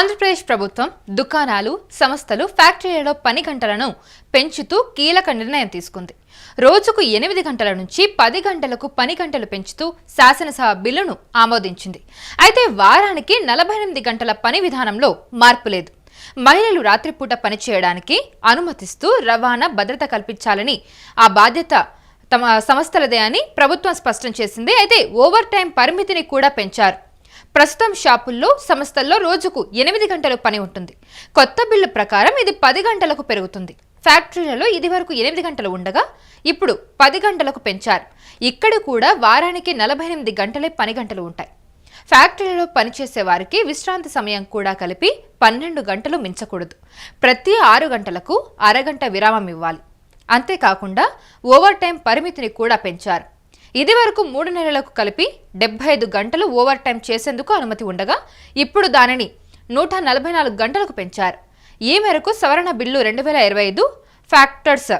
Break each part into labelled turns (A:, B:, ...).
A: ఆంధ్రప్రదేశ్ ప్రభుత్వం దుకాణాలు సంస్థలు ఫ్యాక్టరీలలో పని గంటలను పెంచుతూ కీలక నిర్ణయం తీసుకుంది. రోజుకు ఎనిమిది గంటల నుంచి పది గంటలకు పని గంటలు పెంచుతూ శాసనసభ బిల్లును ఆమోదించింది. అయితే వారానికి నలభై ఎనిమిది గంటల పని విధానంలో మార్పు లేదు. మహిళలు రాత్రిపూట పనిచేయడానికి అనుమతిస్తూ రవాణా భద్రత కల్పించాలని ఆ బాధ్యత తమ సంస్థలదే అని ప్రభుత్వం స్పష్టం చేసింది. అయితే ఓవర్ టైం పరిమితిని కూడా పెంచారు. ప్రస్తుతం షాపుల్లో సంస్థల్లో రోజుకు ఎనిమిది గంటలు పని ఉంటుంది. కొత్త బిల్లు ప్రకారం ఇది పది గంటలకు పెరుగుతుంది. ఫ్యాక్టరీలలో ఇది వరకు ఎనిమిది గంటలు ఉండగా ఇప్పుడు పది గంటలకు పెంచారు. ఇక్కడ కూడా వారానికి నలభై ఎనిమిది గంటలే పని గంటలు ఉంటాయి. ఫ్యాక్టరీలో పనిచేసే వారికి విశ్రాంతి సమయం కూడా కలిపి పన్నెండు గంటలు మించకూడదు. ప్రతి ఆరు గంటలకు అరగంట విరామం ఇవ్వాలి. అంతేకాకుండా ఓవర్ టైం పరిమితిని కూడా పెంచారు. ఇది వరకు మూడు నెలలకు కలిపి డెబ్బై ఐదు గంటలు ఓవర్ టైం చేసేందుకు అనుమతి ఉండగా ఇప్పుడు దానిని నూట నలభై నాలుగు గంటలకు పెంచారు. ఈ మేరకు సవరణ బిల్లు రెండు వేల ఇరవై ఐదు ఫ్యాక్టర్స్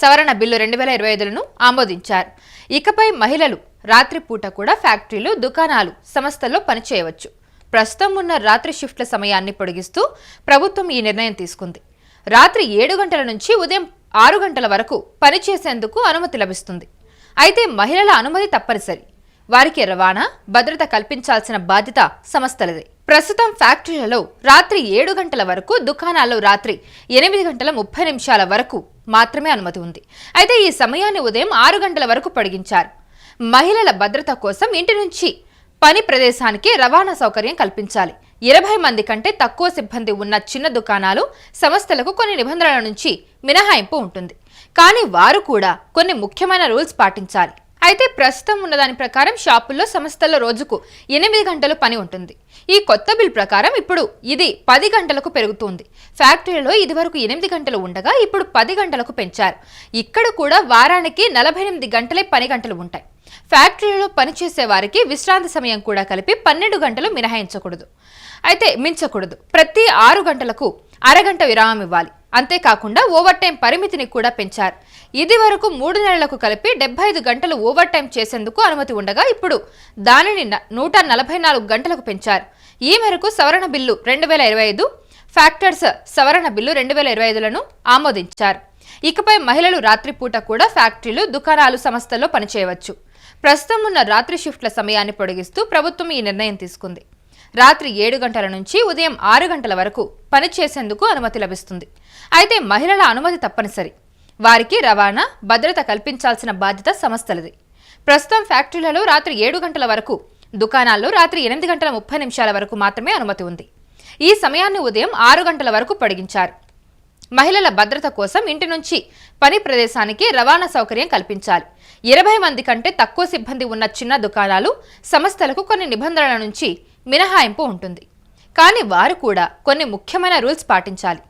A: సవరణ బిల్లు రెండు వేల ఇరవై ఐదులను ఆమోదించారు. ఇకపై మహిళలు రాత్రిపూట కూడా ఫ్యాక్టరీలు దుకాణాలు సంస్థల్లో పనిచేయవచ్చు. ప్రస్తుతం ఉన్న రాత్రి షిఫ్ట్ల సమయాన్ని పొడిగిస్తూ ప్రభుత్వం ఈ నిర్ణయం తీసుకుంది. రాత్రి ఏడు గంటల నుంచి ఉదయం ఆరు గంటల వరకు పనిచేసేందుకు అనుమతి లభిస్తుంది. అయితే మహిళల అనుమతి తప్పనిసరి. వారికి రవాణా భద్రత కల్పించాల్సిన బాధ్యత సంస్థలదే ప్రస్తుతం ఫ్యాక్టరీలలో రాత్రి ఏడు గంటల వరకు దుకాణాల్లో రాత్రి ఎనిమిది గంటల ముప్పై నిమిషాల వరకు మాత్రమే అనుమతి ఉంది. అయితే ఈ సమయాన్ని ఉదయం ఆరు గంటల వరకు పొడిగించారు. మహిళల భద్రత కోసం ఇంటి నుంచి పని ప్రదేశానికి రవాణా సౌకర్యం కల్పించాలి. ఇరవై మంది కంటే తక్కువ సిబ్బంది ఉన్న చిన్న దుకాణాలు సంస్థలకు కొన్ని నిబంధనల నుంచి మినహాయింపు ఉంటుంది. కానీ వారు కూడా కొన్ని ముఖ్యమైన రూల్స్ పాటించాలి. అయితే ప్రస్తుతం ఉన్న దాని ప్రకారం షాపుల్లో సంస్థల రోజుకు ఎనిమిది గంటలు పని ఉంటుంది. ఈ కొత్త బిల్ ప్రకారం ఇప్పుడు ఇది పది గంటలకు పెరుగుతుంది. ఫ్యాక్టరీలో ఇదివరకు ఎనిమిది గంటలు ఉండగా ఇప్పుడు పది గంటలకు పెంచారు. ఇక్కడ కూడా వారానికి నలభై ఎనిమిది గంటలే పని గంటలు ఉంటాయి. ఫ్యాక్టరీలో పనిచేసే వారికి విశ్రాంతి సమయం కూడా కలిపి పన్నెండు గంటలు మినహాయించకూడదు. అయితే మించకూడదు. ప్రతి ఆరు గంటలకు అరగంట విరామం ఇవ్వాలి. అంతేకాకుండా ఓవర్ టైం పరిమితిని కూడా పెంచారు. ఇది వరకు మూడు నెలలకు కలిపి డెబ్బై ఐదు గంటలు ఓవర్ టైం చేసేందుకు అనుమతి ఉండగా ఇప్పుడు దానిని న- నూట నలభై నాలుగు గంటలకు పెంచారు. ఈ మేరకు సవరణ బిల్లు రెండు వేల ఇరవై ఐదు ఫ్యాక్టర్స్ సవరణ బిల్లు రెండు వేల ఇరవై ఐదులను ఆమోదించారు. ఇకపై మహిళలు రాత్రిపూట కూడా ఫ్యాక్టరీలు దుకాణాలు సంస్థల్లో పనిచేయవచ్చు. ప్రస్తుతం ఉన్న రాత్రి షిఫ్ట్ల సమయాన్ని పొడిగిస్తూ ప్రభుత్వం ఈ నిర్ణయం తీసుకుంది. రాత్రి ఏడు గంటల నుంచి ఉదయం ఆరు గంటల వరకు పనిచేసేందుకు అనుమతి లభిస్తుంది. అయితే మహిళల అనుమతి తప్పనిసరి. వారికి రవాణా భద్రత కల్పించాల్సిన బాధ్యత సంస్థలది. ప్రస్తుతం ఫ్యాక్టరీలలో రాత్రి ఏడు గంటల వరకు దుకాణాల్లో రాత్రి ఎనిమిది గంటల ముప్పై నిమిషాల వరకు మాత్రమే అనుమతి ఉంది. ఈ సమయాన్ని ఉదయం ఆరు గంటల వరకు పొడిగించారు. మహిళల భద్రత కోసం ఇంటి నుంచి పని ప్రదేశానికి రవాణా సౌకర్యం కల్పించాలి. ఇరవై మంది కంటే తక్కువ సిబ్బంది ఉన్న చిన్న దుకాణాలు సంస్థలకు కొన్ని నిబంధనల నుంచి మినహాయింపు ఉంటుంది. కానీ వారు కూడా కొన్ని ముఖ్యమైన రూల్స్ పాటించాలి.